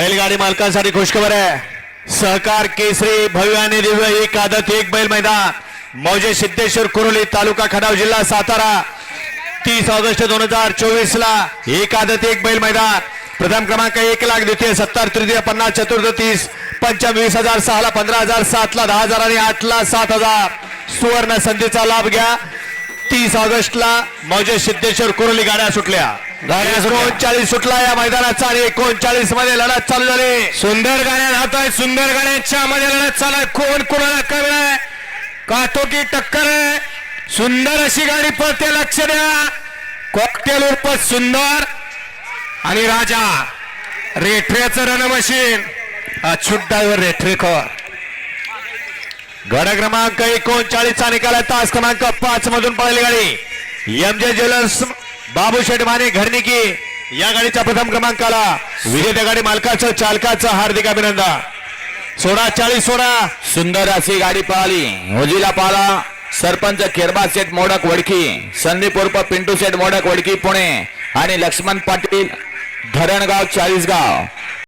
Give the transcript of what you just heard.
बैलगाडी मालकांसाठी खुशखबर आहे. सहकार केसरी भव्य आणि दिव्य एक आदत एक बैल मैदान. मौजे सिद्धेश्वर कुरोली तालुका खडाव जिल्हा सातारा. तीस ऑगस्ट दोन हजार चोवीस ला एक आदत एक बैल मैदान. प्रथम क्रमांक एक लाख द्वितीय सत्तर तृतीय पन्नास चतुर्थ तीस पंचम वीस हजार सहा ला पंधरा हजार सात ला दहा हजार आणि आठ ला सात हजार. सुवर्ण संधीचा लाभ घ्या. तीस ऑगस्ट ला मौजे सिद्धेश्वर कुरोली गाड्या सुटल्या. एकोणचाळीस सुटला या मैदानाचा आणि एकोणचाळीसमध्ये लढत चालू झाली. सुंदर गाड्या धावत आहेत सुंदर गाड्यांच्या मध्ये लढत चालू आहे. कोण कोणाला करणार काटोकी टक्कर आहे. सुंदर अशी गाडी पळते लक्ष द्या. कॉकटेल उर्फ सुंदर आणि राजा. रेठऱ्याचं रण मशीन अछूट ड्रायव्हर रेठरेकर गड क्रमांक एकोणचाळीसचा निकाल आहे तास क्रमांक पाच मधून पळाली गाडी. एम जे ज्वेलर्स बाबू शेटमाने घरनिकी या गाडीच्या प्रथम क्रमांकाला विजेत्या गाडी मालकाचं चालकाचं हार्दिक अभिनंदन. सोळा चाळीस सोळा सुंदर अशी गाडी पळाली. होजीला पाला सरपंच खेरबा सेठ मोडक वडकी संदीप उर्फ पिंटू सेठ मोडक वडकी पुणे. आणि लक्ष्मण पाटील धरणगाव चाळीसगाव.